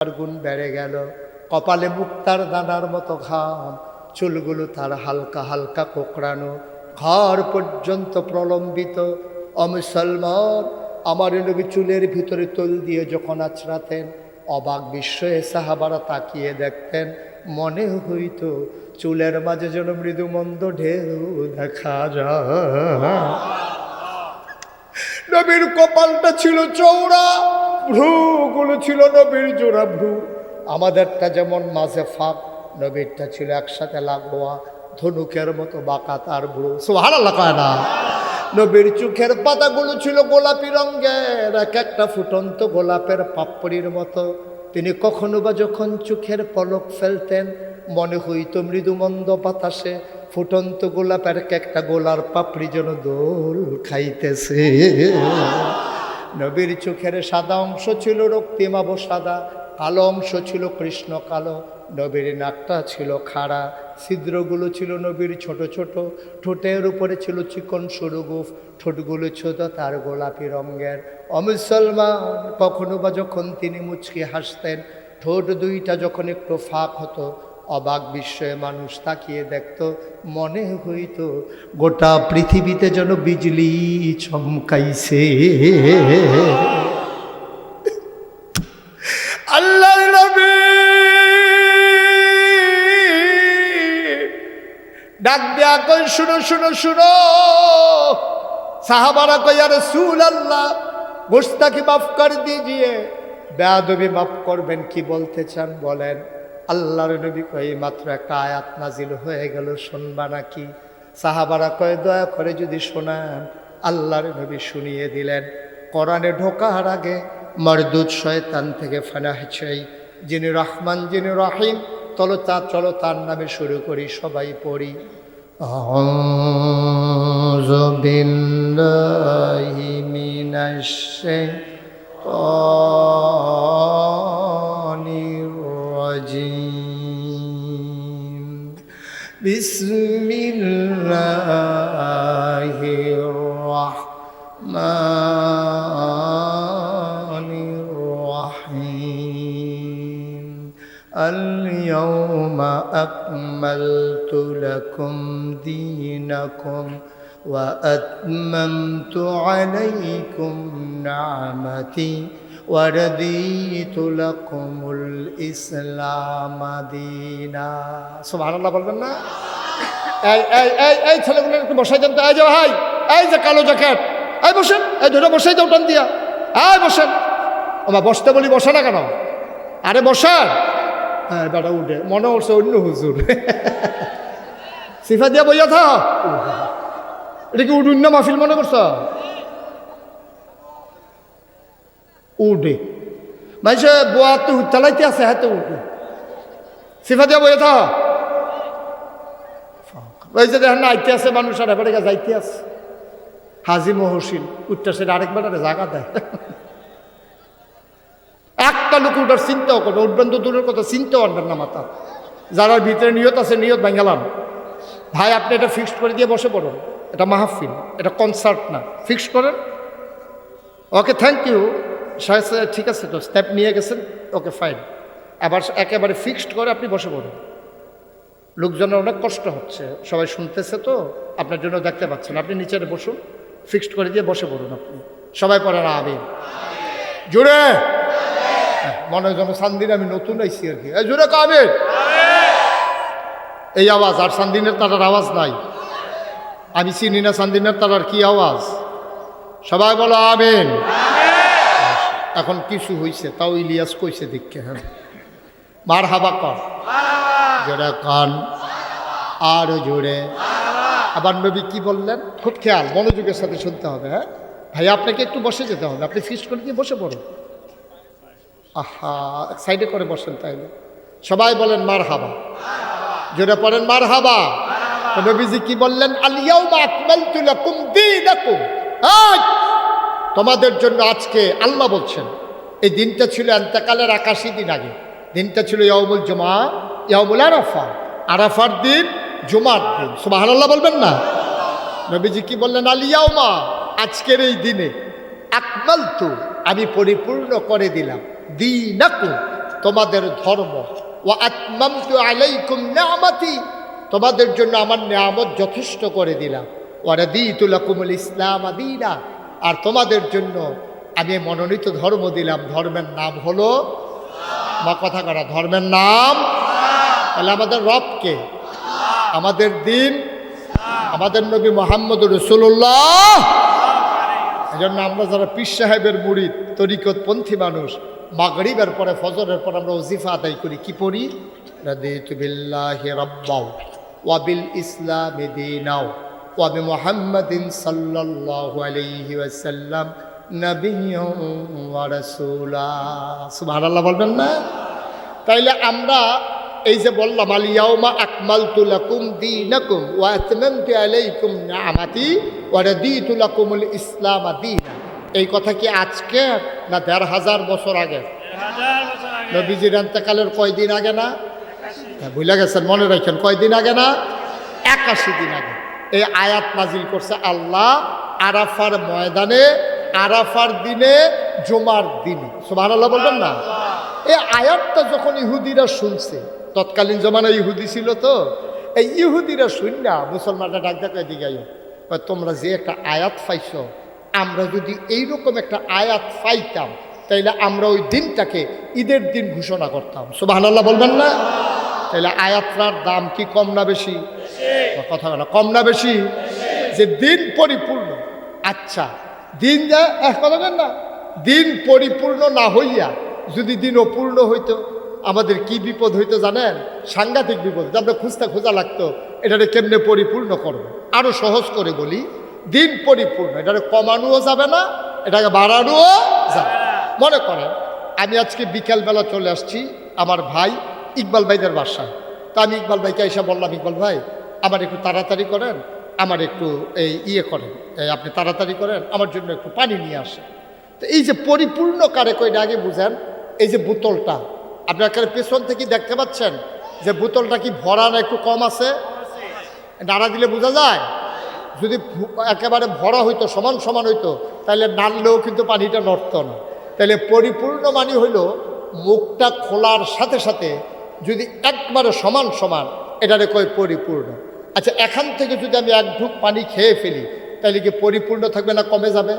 তার গুণ বেড়ে গেল। কপালে মুক্তার দানার মতো ঘাম চুলগুলো তার হালকা হালকা কোকড়ানো। ঘর পর্যন্ত প্রলম্বিত। অমুসলমান আমার নবী চুলের ভিতরে তল দিয়ে যখন আছড়াতেন অবাক বিস্ময়ে সাহাবারা তাকিয়ে দেখতেন। মনে হইত চুলের মাঝে যেন মৃদু মন্দ ঢেউ দেখা যায়। নবীর কপালটা ছিল চৌড়া ভ্রুগুলো ছিল নবীর জোড়া ভ্রু। আমাদেরটা যেমন মাঝে ফাঁক, নবীরটা ছিল একসাথে লাগোয়া, ধনুকের মতো বাঁকা তার ভ্রু। সোহার কয় না। নবীর চোখের পাতাগুলো ছিল গোলাপি রঙের, এক একটা ফুটন্ত গোলাপের পাপড়ির মতো। তিনি কখনো বা যখন চোখের পলক ফেলতেন, মনে হইত মৃদুমন্দ বাতাসে ফুটন্ত গোলাপের এক একটা গোলার পাপড়ি যেন দোল খাইতেছে। নবীর চোখের সাদা অংশ ছিল রক্তিমাব সাদা, কালো অংশ ছিল কৃষ্ণ কালো। নবীর নাকটা ছিল খাড়া, ছিদ্রগুলো ছিল নবীর ছোট ছোট, ঠোঁটের উপরে ছিল চিকন সরুগুফ ঠোঁটগুলো ছোট তার গোলাপি রঙের। অমুসলমান কখনো বা যখন তিনি মুচকি হাসতেন, ঠোঁট দুইটা যখন একটু ফাঁক হতো অবাক বিস্ময়ে মানুষ তাকিয়ে দেখত, মনে হইত গোটা পৃথিবীতে যেন বিজলি চমকাইছে। আল্লাহ নবী ডাক দেয়া কই শুনো শুনো শুনো। সাহাবারা কই আর সুল আল্লাহ গোস্তাকে মাফ কর দিজিয়ে বেয়াদবি মাফ করবেন কি বলতে চান বলেন। আল্লাহর নবী কয়ে মাত্র একটা আয়াত নাজিল হয়ে গেল, শুনবা নাকি? সাহাবারা কয়ে, দয়া করে যদি শোনান। আল্লাহর নবী শুনিয়ে দিলেন। কোরআনে ঢোকার আগে মরদুদ শয়তান থেকে ফানা চাই। যিনি রহমান, যিনি রহিম তলো তা চলো তার নামে শুরু করি, সবাই পড়ি। অবিল্লাহি মিনাশে بسم الله الرحمن الرحيم. اليوم أكملت لكم دينكم وأتممت عليكم نعمتي ورضيت لكم الإسلام دينا سبحان الله বলবেন না এই এই এই এই ছেলেগুলো একটু বসাই দেন তো এই যে ভাই এই যে কালো জ্যাকেট এই বসেন এই ধরে বসাই দাও টান দিয়া এই বসেন ওমা বসতে বলি বসে না কেন আরে বসান হ্যাঁ বেটা উঠে মনে হচ্ছে অন্য হুজুর সিফা দিয়া বইয়া থা এটা কি উঠুন না মাহফিল মনে করছ উঠে মানুষে বোয়া তো চালাইতে আছে হ্যাঁ উঠে সিফা দিয়া বইয়া থা ওই যে দেখেন আইতে আছে মানুষ আর এবারে যাইতে আছে। হাজি মহসিন, উঠতে সেটা আরেকবার আরে জায়গা দেয়। একটা লোক উঠার চিন্তাও করবে, উঠবেন তো দূরের কথা, চিন্তাও আনবেন না মাথা। যারা ভিতরে নিয়ত আছে, নিয়ত ভাঙ্গালাম ভাই, আপনি এটা ফিক্সড করে দিয়ে বসে পড়ুন। এটা মাহফিল, এটা কনসার্ট না। ফিক্সড করেন। ওকে থ্যাংক ইউ সাহেব ঠিক আছে তো স্টেপ নিয়ে গেছেন ওকে ফাইন আবার একেবারে ফিক্সড করে আপনি বসে পড়ুন। লোকজনের অনেক কষ্ট হচ্ছে সবাই শুনতেছে তো আপনার জন্য দেখতে পাচ্ছেন। আপনি নিচে বসুন ফিক্সড করে দিয়ে বসে পড়ুন আপনি। সবাই আমি জোরে! হ্যাঁ, মনে হয় যেন সান্দিন আমি নতুন আইসি আর কি। জোরে কাবে এই আওয়াজ আর সান্দিনের তারার আওয়াজ নাই। আমি চিনি না সান্দিনের তারার কি আওয়াজ। সবাই বলো আমেন। এখন কিছু হইছে, তাও ইলিয়াস কইছে দেখে হ্যাঁ। মার হাবা কর। জোরে কান। আরও জোরে। আবার নবী কি বললেন? খুব খেয়াল, মনোযোগের সাথে শুনতে হবে হ্যাঁ। ভাই, আপনাকে একটু বসে যেতে হবে, আপনি ফিক্সড করে দিয়ে বসে পড়ুন। আহা, সাইডে করে বসেন তাইলে। সবাই বলেন মার হাবা জোরে পড়েন মার হাবা নবীজি কি বললেন? আলিয়াউমা আকমালতু লাকুম দীনাকুম। আজ তোমাদের জন্য আজকে আল্লাহ বলছেন, এই দিনটা ছিল এন্তেকালের আকাশি দিন আগে। দিনটা ছিল ইয়ামুল জমা ইয়ামুল আরাফা। আরাফার দিন, জুমার দিন। সুবহানাল্লাহ বলবেন না? নবীজি কি বললেন? আলিয়াউমা আজকের এই দিনে আকমাল তু আমি পরিপূর্ণ করে দিলাম। দি দিনাকু তোমাদের ধর্ম। ও আত্মাম আত্মামতু আলাইকুম নিয়ামতি, তোমাদের জন্য আমার নিয়ামত যথেষ্ট করে দিলাম। ওরা দিতুলাকুমুল ইসলাম আদিনা আর তোমাদের জন্য আমি মনোনীত ধর্ম দিলাম। ধর্মের নাম হলো মা কথা করা। ধর্মের নাম তাহলে আমাদের রবকে, আমাদের দিন, আমাদের নবী মোহাম্মদ রসুল্লাহ। এজন্য আমরা যারা পীর সাহেবের মুড়িদ, তরিকতপন্থী মানুষ, মাগরিবের পরে, ফজরের পর আমরা ওজিফা আদায় করি। কি পড়ি? রাদিতু বিল্লাহি রাব্বাও ওয়া বিল ইসলামি দীনাও বি মুহাম্মাদিন সাল্লাল্লাহু আলাইহি ওয়াসাল্লাম নাবিয়্যাও ওয়া রাসূলা সুবহানাল্লাহ বলবেন না? তাইলে আমরা এই যে বললাম আলিয়াউমা আকমাল তুলাকুম দিনাকুম ওয়া আতমামতু আলাইকুম নিআমাতি ওয়া রাদিতু লাকুমুল ইসলাম দীনা। এই কথা কি আজকে না দেড় হাজার বছর আগে? নবীজির এন্তেকালের কয়দিন আগে না? ভুলে গেছেন, মনে রাখেন, কয়দিন আগে না? একাশি দিন আগে। এই আয়াত নাজিল করছে আল্লাহ আরাফার ময়দানে, আরাফার দিনে, জুমার দিনে। সুবহান আল্লাহ বলবেন না? এই আয়াতটা যখন ইহুদিরা শুনছে, তৎকালীন জমানা ইহুদি ছিল তো, এই ইহুদিরা শুন না, মুসলমানরা ডাক ডাক এদিকে। তোমরা যে একটা আয়াত পাইছ, আমরা যদি এইরকম একটা আয়াত পাইতাম, তাইলে আমরা ওই দিনটাকে ঈদের দিন ঘোষণা করতাম। সুবাহান আল্লাহ বলবেন না? তাইলে আয়াতটার দাম কি কম না বেশি? কথা না, কম না বেশি, যে দিন পরিপূর্ণ। আচ্ছা দিন যা এক কথা না, দিন পরিপূর্ণ না হইয়া যদি দিন অপূর্ণ হইতো, আমাদের কি বিপদ হইতো জানেন? সাংঘাতিক বিপদ আমরা খুঁজতে খোঁজা লাগতো এটাকে কেমনে পরিপূর্ণ করব? আরও সহজ করে বলি, দিন পরিপূর্ণ এটাকে কমানোও যাবে না, এটাকে বাড়ানোও যাবে মনে করেন, আমি আজকে বিকালবেলা চলে আসছি আমার ভাই ইকবাল ভাইদের বাসায়। তা আমি ইকবাল ভাইকে এসে বললাম, ইকবাল ভাই আমার একটু তাড়াতাড়ি করেন, আমার একটু এই ইয়ে করেন, এই আপনি তাড়াতাড়ি করেন, আমার জন্য একটু পানি নিয়ে আসেন। তো এই যে পরিপূর্ণ কারে কয়টা আগে বুঝেন, এই যে বোতলটা, আপনি একেবারে পেছন থেকে দেখতে পাচ্ছেন যে বোতলটা কি ভরা না একটু কম আছে? নাড়া দিলে বোঝা যায়? যদি একেবারে ভরা হইতো, সমান সমান হইতো, তাহলে নাড়লেও কিন্তু পানিটা নড়ত না। তাহলে পরিপূর্ণ মানি হইল মুখটা খোলার সাথে সাথে যদি একবারে সমান সমান, এটারে কয় পরিপূর্ণ। আচ্ছা এখান থেকে যদি আমি এক ঢুক পানি খেয়ে ফেলি, তাহলে কি পরিপূর্ণ থাকবে না কমে যাবে?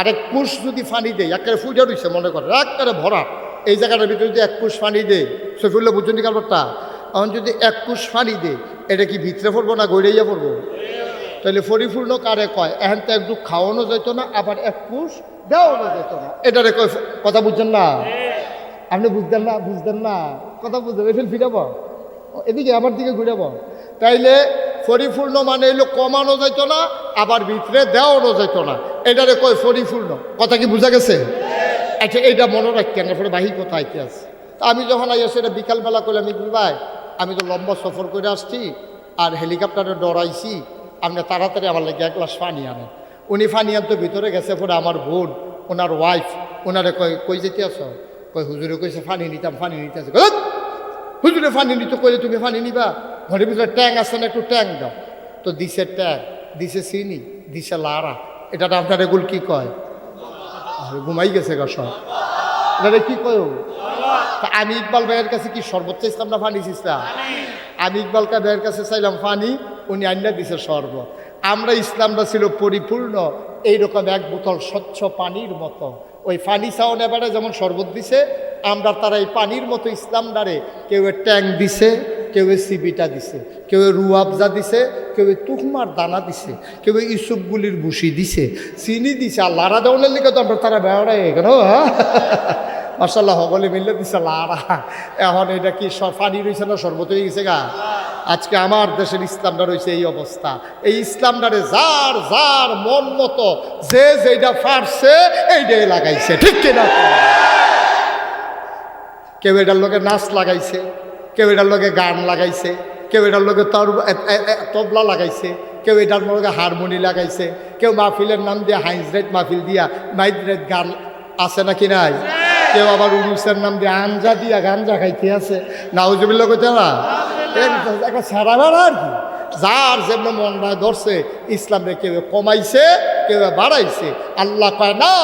আরেক কুশ যদি পানি দেয়, একেবারে ফুটে রয়েছে মনে করে একেবারে ভরা। এই জায়গাটার ভিতরে যদি এক কুশ পানি দেয় সফিউল্লাহ বুঝছেন কারবারটা এখন যদি এক কুশ পানি দেয়, এটা কি ভিতরে পড়ব না গড়াইয়া পড়ব? তাহলে পরিপূর্ণ কারে কয়? এখন তো একটু খাওয়ানো যেত না, আবার এক কুশ দেওয়ানো যেত না। এটারে কয়, কথা বুঝছেন না? আপনি বুঝতেন না বুঝতেন না। কথা এফেল ফিরাব? এদিকে আমার দিকে ঘুরে ঘুরাব তাইলে পরিপূর্ণ মানে এলো কমানো যাইতো না, আবার ভিতরে দেওয়ানো যাইতো না। এটারে কয় পরিপূর্ণ কথা কি বোঝা গেছে? আচ্ছা এইটা মনে রাখতেন এরপরে বাহি কোথায় আছে। তা আমি যখন আইয়া সেটা বিকালবেলা করলাম আমি ভাই, আমি তো লম্বা সফর করে আসছি, আর হেলিকপ্টারে ডরাইছি, আপনি তাড়াতাড়ি আমার লাগে এক গ্লাস পানি আনেন। উনি পানি আনতে ভিতরে গেছে, পরে আমার বোন, ওনার ওয়াইফ ওনারে কয়, কই যেতে আছো কই হুজুরে কইছে পানি নিতাম, পানি নিতে আছে হুজুরে পানি নিতে, কইলে তুমি ফানি নিবা? ঘরের ভিতরে ট্যাং আছে না, একটু ট্যাং দাও। তো দিছে ট্যাং, দিছে চিনি, দিছে লাড়া। এটা আপনার এগুলো কি কয়? ঘুমাই গেছে গা সব। এটারে কি কয় তা আমি ইকবাল ভাইয়ের কাছে কি সর্বোচ্চ ইসলাম না ফানি ইসলাম আমি ইকবাল ভাইয়ের কাছে চাইলাম ফানি, উনি আইনা দিছে শরবত। আমরা ইসলামটা ছিল পরিপূর্ণ, এইরকম এক বোতল স্বচ্ছ পানির মতো। ওই পানি চাওন এবারে যেমন শরবত দিছে আমরা তারা এই পানির মতো ইসলাম ডারে কেউ ট্যাং দিছে, কেউ সিবিটা দিছে, কেউ রুয়াবজা দিছে, কেউ তুকমার দানা দিছে, কেউ ইসুপগুলির ভুসি দিছে, চিনি দিছে, আর লারা দেওয়ানের লিখে তো আমরা তারা বেড়াই কেন মাসাল্লাহ সকলে মিললে দিছে লারা এখন এটা কি পানি রয়েছে না সর্বত হয়ে গেছে গা? আজকে আমার দেশের ইসলামটা রয়েছে এই অবস্থা। এই ইসলামটারে যার যার মন মতো, যে যেটা পারছে এইটাই লাগাইছে, ঠিক কিনা? কেউ এটার লোকে নাচ লাগাইছে কেউ এটার লোকে গান লাগাইছে কেউ এটার লোকে তর তবলা লাগাইছে কেউ এটার লোকে হারমোনি লাগাইছে কেউ মাহফিলের নাম দিয়ে হাইজরেট মাহফিল দিয়া মাইজরেট গান আছে নাকি নাই? কেউ আবার উরুসের নাম দিয়ে আঞ্জা দিয়া গাঞ্জা খাইতে আছে নাউজুবিল্লা কইতে না? এক- একটা সারা আর কি যার যেমন মনটা ধরছে ইসলামে কেউ কমাইছে বাড়াইছে। আল্লাহ কয়, না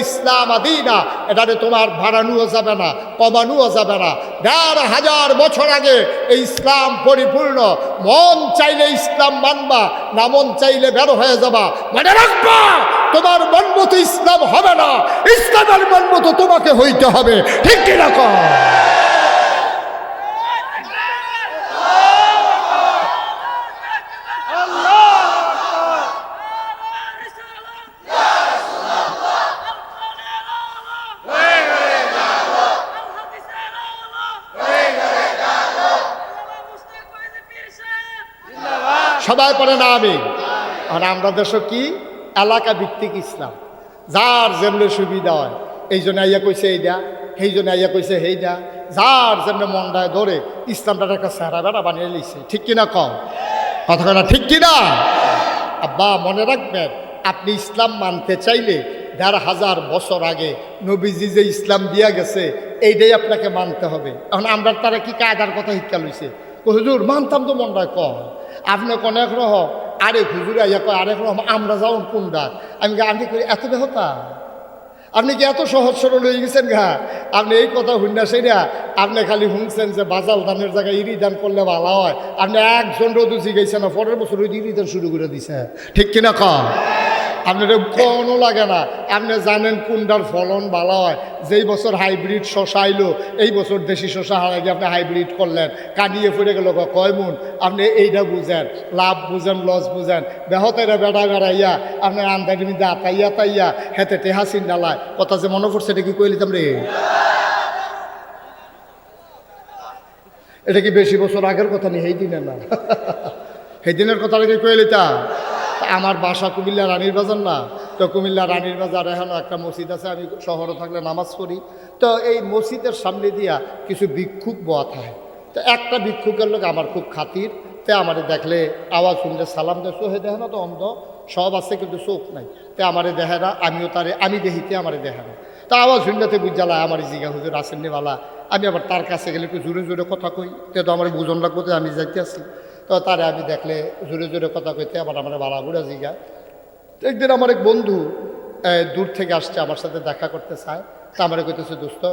ইসলাম তোমার যাবে না যাবে না। দেড় হাজার বছর আগে এই ইসলাম পরিপূর্ণ। মন চাইলে ইসলাম মানবা, না মন চাইলে বের হয়ে যাবা। মনে রাখবা, তোমার মন মতো ইসলাম হবে না। ইসলামের মন তোমাকে হইতে হবে। ঠিক কিনা কর সবাই পড়ে না আমি। আর আমরা দেশ কি? এলাকা ভিত্তিক ইসলাম। যার যেমনি সুবিধা হয়, এই জন্য আইয়া কইছে এইটা সেই জন্য আইয়া কইছে সেইটা যার যেমনি মনটায় ধরে ইসলামটার একটা সেরা বেড়া বানিয়ে লিছে। ঠিক কিনা কম কথা কথা ঠিক কিনা? আব্বা, মনে রাখবেন, আপনি ইসলাম মানতে চাইলে দেড় হাজার বছর আগে নবীজি যে ইসলাম দিয়া গেছে এইটাই আপনাকে মানতে হবে। এখন আমরা তারা কি কায়দার কথা শিক্ষা লইছে? হুজুর, মানতাম তো মনটায় কম আপনি অনেক রহ, আরে হুজুর ইয়ে কয়, আরেক রকম আমরা যাও কোন ডাক? আমি করি এত বেহতা? আপনি কি এত সহজ সরল হয়ে গেছেন গা? আপনি এই কথা শুননা সেরা আপনি খালি শুনছেন যে বাজাল ধানের জায়গায় ইরি দান করলে ভালো হয়। আপনি একজন রোদ গেছেন না, পরের বছর ওই ইরি দান শুরু করে দিছে। ঠিক কিনা কম আপনার কনও লাগে না। আপনি জানেন কোনটার ফলন ভালো হয়। যেই বছর হাইব্রিড শশা আইলো, এই বছর দেশি শশা হারাই আপনি হাইব্রিড করলেন। কানিয়ে ফুটে গেল, কয় মুন? আপনি এইটা বুঝেন, লাভ বুঝেন, লস বুঝেন। বেহতেরা বেড়া বেড়াইয়া, আপনি আন্দাজি মিদে আতাইয়া তাইয়া হেতে টেহা চিন্তালায় কথা যে মনে পড়ছে, এটা কি কইলি রে? এটা কি বেশি বছর আগের কথা নেই সেই দিনের না। সেই দিনের কথা কি কইলি তা তা আমার বাসা কুমিল্লা রানীর বাজার না। তো কুমিল্লা রানীর বাজার এখনও একটা মসজিদ আছে, আমি শহরে থাকলে নামাজ পড়ি। তো এই মসজিদের সামনে দিয়া কিছু ভিক্ষুক বোয়া থাকে তো একটা ভিক্ষুকের লোক আমার খুব খাতির, তে আমারে দেখলে আওয়াজ শুনলে সালাম দেয় চোখে দেখে না তো অন্ধ? সব আছে কিন্তু চোখ নাই। তে আমারে দেখে না, আমিও তারে, আমি দেখিতে আমারে দেখে না। তা আওয়াজ শুনলেতে বুঝালা আমার জিগা হুজুর আসেননি বালা? আমি আবার তার কাছে গেলে একটু জোরে জোরে কথা কই। তে তো আমার বুঝন লাগবো আমি যাইতে আসি। তো তারে আমি দেখলে জোরে জোরে কথা কইতে আবার আমার বালা বুড়া জিগা। একদিন আমার এক বন্ধু দূর থেকে আসছে, আমার সাথে দেখা করতে চায়। তা আমার কইতেছে, দোস্ত,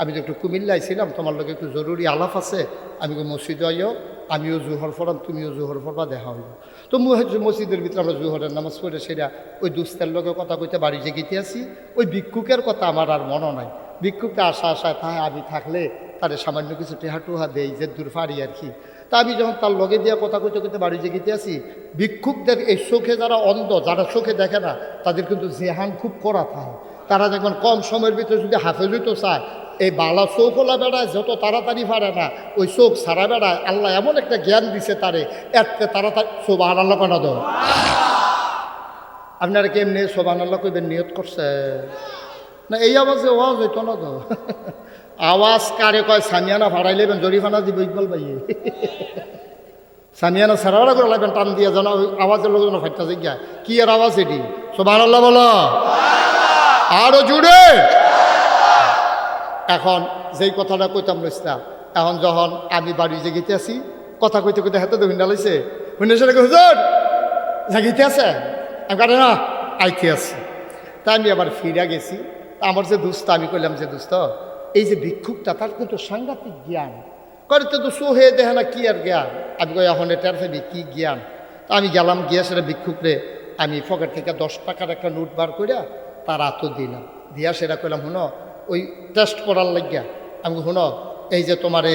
আমি তো একটু কুমিল্লায় ছিলাম, তোমার লোক একটু জরুরি আলাপ আছে। আমি মসজিদে আইও, আমিও জোহর ফরাম তুমিও জোহর ফরবা দেখা হইব। তো মসজিদের ভিতরে আমরা জোহরের নামাজ পড়ে সেটা ওই দুস্তের লোকের কথা কইতে বাড়ি জেগেতে আসি, ওই ভিক্ষুকের কথা আমার আর মনে নাই। ভিক্ষুকটা আশা আশায় তাই আমি থাকলে তাদের সামান্য কিছু টেহা টুহা দেই, যে দূর ফাড়ি আর কি। তা আমি যখন তার লগে দিয়ে কথা কইতে কইতে বাড়ি জেগেতে আসি, ভিক্ষুকদের এই চোখে যারা অন্ধ, যারা চোখে দেখে না, তাদের কিন্তু জেহান খুব করা থাকে তারা যখন কম সময়ের ভিতরে যদি হাফেজ হইতে চায়, এই বালা চোখ হলা বেড়ায় যত তাড়াতাড়ি পারে না, ওই চোখ সারা বেড়ায়, আল্লাহ এমন একটা জ্ঞান দিছে তারে এতে তাড়াতাড়ি সোবাহান আল্লাহ কেন দো আপনারা কেমনি সোবাহান আল্লাহ কইবেন, নিয়ত করছে? না, এই আওয়াজে ওয়াজ হইতো না তো। আওয়াজ কারে কয় সামিয়ানা ভাড়াই লেবেন জরিফানা দিব, ইকবাল ভাইয়ে সামিয়ানা সারারা করে লাগবেন, টান দিয়ে জানা ওই আওয়াজের লোক যেন ফাইটা জিজ্ঞা কি আর আওয়াজ এটি? সোবাহান আল্লাহ বলো। আরও জুড়ে এখন যেই কথাটা কইতাম লইছিলাম, এখন যখন আমি বাড়ি জেগিতে আছি, কথা কইতে কইতে হাতে তো হুন্ডা লাইছে। হুন্ডা সেটা হুজুর, জাগিতে আছে? আমি কাটে না, আইতে আছি। তা আমি আবার ফিরে গেছি। আমার যে দুস্থ আমি কইলাম যে দুস্থ এই যে ভিক্ষুকটা, তার কিন্তু সাংঘাতিক জ্ঞান। করে তো সোহে দেখে না কি আর জ্ঞান? আমি এখন এটার ফেবি কি জ্ঞান? তা আমি গেলাম, গিয়া সেটা ভিক্ষুকরে আমি পকেট থেকে দশ টাকার একটা নোট বার কইরা তার আতো দিলাম। দিয়া সেটা কইলাম শুনো ওই টেস্ট করার লাগিয়া, আমি শুনো এই যে তোমারে,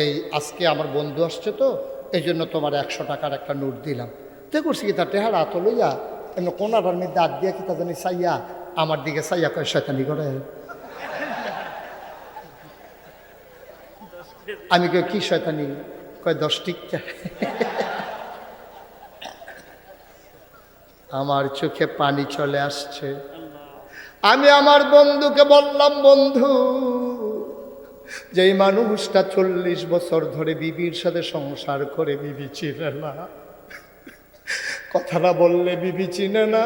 এই আজকে আমার বন্ধু আসছে তো এই জন্য তোমার একশো টাকার একটা নোট দিলাম। তে করছি কি, তার টেহার আতো লইয়া, এমনি কোনাটার মধ্যে হাত দিয়া কি তা জানি চাইয়া, আমার দিকে চাইয়া কয়, শয়তানি করে? আমি কই, কি শয়তানি? কয়, দশ টিকা আমার চোখে পানি চলে আসছে। আমি আমার বন্ধুকে বললাম, বন্ধু, যেই মানুষটা চল্লিশ বছর ধরে বিবির সাথে সংসার করে বিবি চিনে না, কথাটা বললে বিবি চিনে না,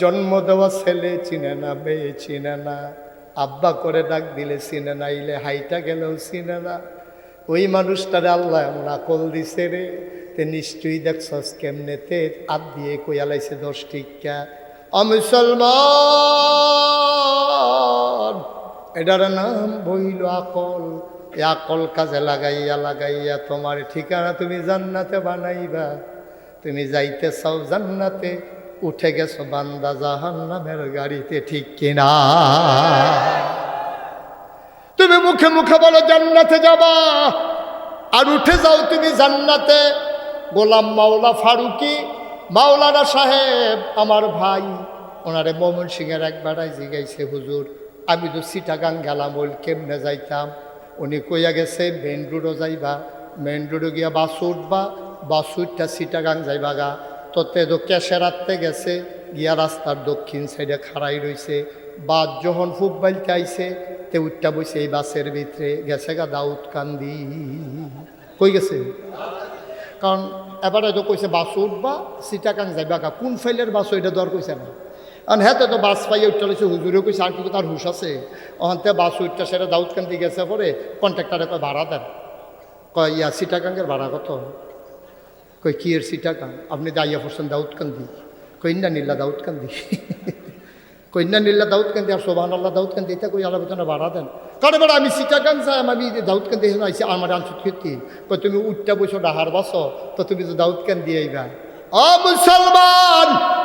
জন্ম দেওয়া ছেলে চিনে না, মেয়ে চিনে না আব্বা করে ডাক দিলে চিনে না, ইলে হাইটা গেলেও চিনে না। ওই মানুষটারে আল্লাহ এমন আকল দিছে রে। তে নিশ্চয়ই দেখছস কেমনেতে আদ দিয়ে কইয়ালাইছে দশ টিকা অমুসলমান এটার নাম বইল আকল। এ আকল কাজে লাগাইয়া লাগাইয়া তোমার ঠিকানা তুমি জান্নাতে বানাইবা। তুমি যাইতে চাও জান্নাতে উঠে গেছো বান্দা জাহান্নামের গাড়িতে, ঠিক কিনা? তুমি মুখে মুখে বলো, জান্নাতে যাবা। আর উঠে যাও তুমি জান্নাতে। গোলাম মাওলা ফারুকি, মাওলানা সাহেব, আমার ভাই, ওনারে মমন সিংয়ের একবারাই জিগাইছে, হুজুর, আমি তো সিটাগাং গেলাম ওই কেমনে যাইতাম? উনি কইয়া গেছে মেন রোডও যাইবা মেন রোডে গিয়া বাস উঠবা, বাস উঠটা সিটাগাং যাইবা গা। তো ক্যাশে রাখতে গেছে, গিয়া রাস্তার দক্ষিণ সাইডে খাড়াই রইছে। বাদ যখন ফুট বাইলতে আইছে, তে উঠটা বইছে এই বাসের ভিতরে। গেছে গা দাউদ কান্দি। কই গেছে? কারণ এবারে তো কইছে বাস উঠবা সিটাকাং যাইবা গা। কোন ফাইলের বাস ওইটা দর কইছে না। কারণ হ্যাঁ তো বাস পাইয়ে উঠতে লইছে হুজুরে কইছে আর কি তার হুশ আছে। ওখানতে বাস উঠটা সেটা দাউদ কান্দি গেছে পরে, কন্ট্রাক্টারে কয় ভাড়া দেন। কয় ইয়া সিটাকাঙ্গের ভাড়া কত? কই, কি এর সিটাকাং আপনি দাইয়া পড়ছেন দাউদ কান্দি। কইন্যা নিল্লা দাউদ কান্দি। কইন্যা নিল্লা দাউদ কান্দি। আর সোভান আল্লাহ দাউদ কান্দি। এটা কই, আল্লাহ বেতনে ভাড়া দেন। কারণ বেড়া, আমি সিটা কান চাই, আমি দাউদ কান্দি আইসি আমার আনসুত ক্ষতি। কই, তুমি উঠটা বসো, ডাহার বাসো, তো তুমি তো দাউদ কান্দি আইবা। অ, মুসলমান!